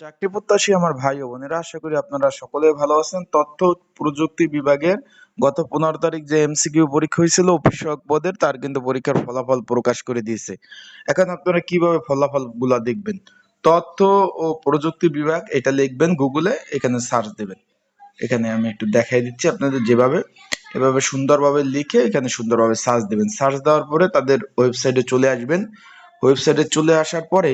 চাকরি প্রত্যাশী আমার ভাই ও বোনেরা, আশা করি আপনারা সকলে ভালো আছেন। তথ্য প্রযুক্তি বিভাগের গত পনেরো তারিখ যে এমসিকিউ পরীক্ষা হয়েছিল, অফিস সহায়ক পদের তার কিন্তু পরীক্ষার ফলাফল প্রকাশ করে দিয়েছে। এখন আপনারা কীভাবে ফলাফলগুলা দেখবেন? তথ্য ও প্রযুক্তি বিভাগ, এটা লিখবেন গুগলে, এখানে সার্চ দেবেন। এখানে আমি একটু দেখাই দিচ্ছি আপনাদের যেভাবে, এভাবে সুন্দরভাবে লিখে এখানে সুন্দরভাবে সার্চ দেবেন। সার্চ দেওয়ার পরে তাদের ওয়েবসাইটে চলে আসবেন। ওয়েবসাইটে চলে আসার পরে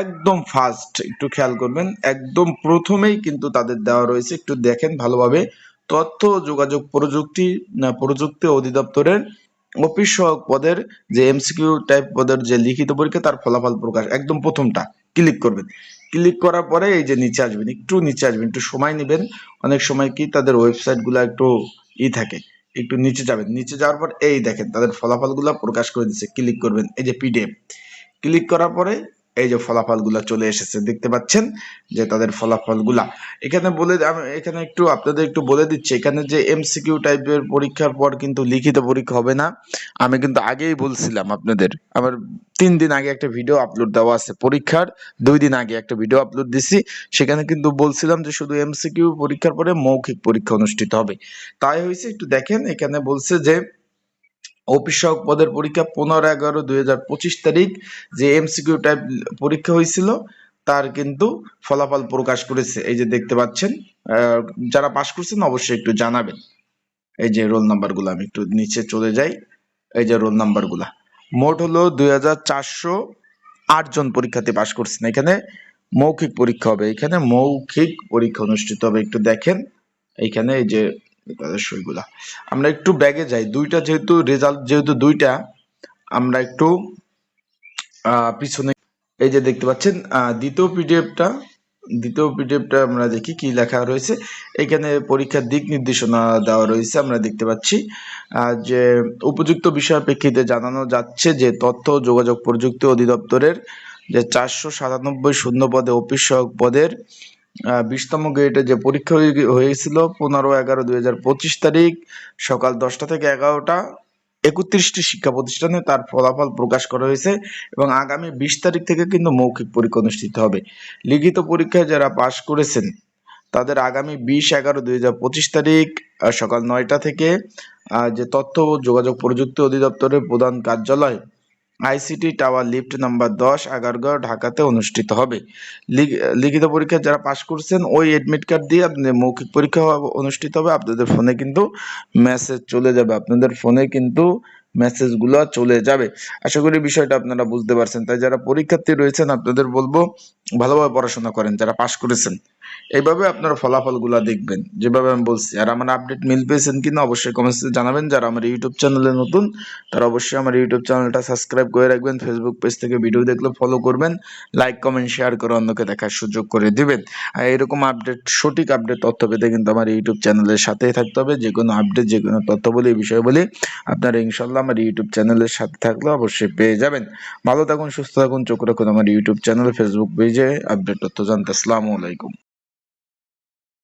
একদম ফার্স্ট একটু খেয়াল করবেন, একদম প্রথমেই কিন্তু তাদের দেওয়া রয়েছে, একটু দেখেন ভালোভাবে, তথ্য, যোগাযোগ প্রযুক্তি প্রযুক্তি অধিদপ্তরের অফিস সহায়ক পদের যে এমসিকিউ টাইপ পদের যে লিখিত পরীক্ষা, তার ফলাফল প্রকাশ, একদম প্রথমটা ক্লিক করবেন। ক্লিক করার পরে এই যে নিচে আসবেন, একটু নিচে আসবেন, একটু সময় নেবেন, অনেক সময় কি তাদের ওয়েবসাইটগুলা একটু ই থাকে, একটু নিচে যাবেন, নিচে যাওয়ার পর এই দেখেন, তাদের ফলাফলগুলা প্রকাশ করে দিচ্ছে ক্লিক করবেন, এই যে পিডিএফ ক্লিক করার পরে এই যে ফলাফলগুলা চলে এসেছে, দেখতে পাচ্ছেন যে তাদের ফলাফলগুলা। এখানে বলে আমি এখানে একটু আপনাদের একটু বলে দিচ্ছি, এখানে যে এমসিকিউ টাইপের পরীক্ষার পর কিন্তু লিখিত পরীক্ষা হবে না। আমি কিন্তু আগেই বলছিলাম আপনাদের, আমার তিন দিন আগে একটা ভিডিও আপলোড দেওয়া আছে পরীক্ষার, দুই দিন আগে একটা ভিডিও আপলোড দিছি। সেখানে কিন্তু বলছিলাম যে শুধু এমসিকিউ পরীক্ষার পরে মৌখিক পরীক্ষা অনুষ্ঠিত হবে। তাই হয়েছে, একটু দেখেন, এখানে বলছে যে অফিস সহায়ক পদের পরীক্ষা পনেরো এগারো দুই তারিখ, যে এমসিকিউ টাইপ পরীক্ষা হয়েছিল, তার কিন্তু ফলাফল প্রকাশ করেছে। এই যে দেখতে পাচ্ছেন যারা পাশ করছেন অবশ্যই একটু জানাবেন। এই যে রোল নাম্বারগুলো, আমি একটু নিচে চলে যাই। এই যে রোল নাম্বারগুলা। মোট হলো দুই হাজার চারশো আট জন পরীক্ষার্থী পাশ করছেন। এখানে মৌখিক পরীক্ষা হবে। এখানে মৌখিক পরীক্ষা অনুষ্ঠিত হবে। একটু দেখেন। এইখানে এই যে সইগুলা। আমরা একটু ব্যাগে যাই। দুইটা যেহেতু রেজাল্ট যেহেতু দুইটা, আমরা একটু পিছনে, এই যে দেখতে পাচ্ছেন দ্বিতীয় পিডিএফটা দ্বিতীয় পিডিএফটা আমরা দেখি কি লেখা রয়েছে। এখানে পরীক্ষার দিক নির্দেশনা দেওয়া রয়েছে, আমরা দেখতে পাচ্ছি যে উপযুক্ত বিষয় প্রেক্ষিতে জানানো যাচ্ছে যে তথ্য যোগাযোগ প্রযুক্তি অধিদপ্তরের যে চারশো সাতানব্বই শূন্য পদে অফিস সহায়ক পদের বিশতম গ্রেডে যে পরীক্ষা হয়ে- হয়েছিল পনেরো, এগারো, দুই হাজার পঁচিশ তারিখ সকাল দশটা থেকে এগারোটা, একত্রিশটি শিক্ষা প্রতিষ্ঠানে তার ফলাফল প্রকাশ করা হয়েছে এবং আগামী বিশ তারিখ থেকে কিন্তু মৌখিক পরীক্ষা অনুষ্ঠিত হবে। লিখিত পরীক্ষায় যারা পাশ করেছেন, তাদের আগামী বিশ, এগারো, দুই হাজার পঁচিশ তারিখ সকাল নয়টা থেকে যে তথ্য ও যোগাযোগ প্রযুক্তি অধিদপ্তরের প্রধান কার্যালয় আইসিটি টাওয়ার লিফট নাম্বার দশ আগারগাঁও ঢাকাতে অনুষ্ঠিত হবে। লিখ- লিখিত পরীক্ষা যারা পাশ করছেন, ওই এডমিট কার্ড দিয়ে আপনাদের মৌখিক পরীক্ষা অনুষ্ঠিত হবে। আপনাদের ফোনে কিন্তু মেসেজ চলে যাবে। আপনাদের ফোনে কিন্তু মেসেজগুলো চলে যাবে। আশা করি বিষয়টা আপনারা বুঝতে পারছেন। তাই যারা পরীক্ষার্থী রয়েছেন, আপনাদের বলব, ভালোভাবে পড়াশোনা করেন। যারা পাশ করেছেন এইভাবে আপনারা ফলাফলগুলো দেখবেন। যেভাবে আমি বলছি, আর আমার আপডেট মিল পেয়েছেন কিনা অবশ্যই কমেন্টসে জানাবেন। যারা আমার ইউটিউব চ্যানেলে নতুন, তারা অবশ্যই আমার ইউটিউব চ্যানেলটা সাবস্ক্রাইব করে রাখবেন ফেসবুক পেজ থেকে ভিডিও দেখলে ফলো করবেন লাইক কমেন্ট শেয়ার করে অন্যকে দেখার সুযোগ করে দিবেন। আর এরকম আপডেট সঠিক আপডেট তথ্য পেতে কিন্তু আমার ইউটিউব চ্যানেলের সাথেই থাকতে হবে। যে কোনো আপডেট যে কোনো তথ্য বলি বিষয় বলি, আপনারা ইনশাল্লাহ আমার ইউটিউব চ্যানেলের সাথে থাকলে অবশ্যই পেয়ে যাবেন। ভালো থাকুন, সুস্থ থাকুন, চোখ রাখুন আমার ইউটিউব চ্যানেল ফেসবুক পেজে আপডেট তথ্য জানতে। আসসালামু আলাইকুম।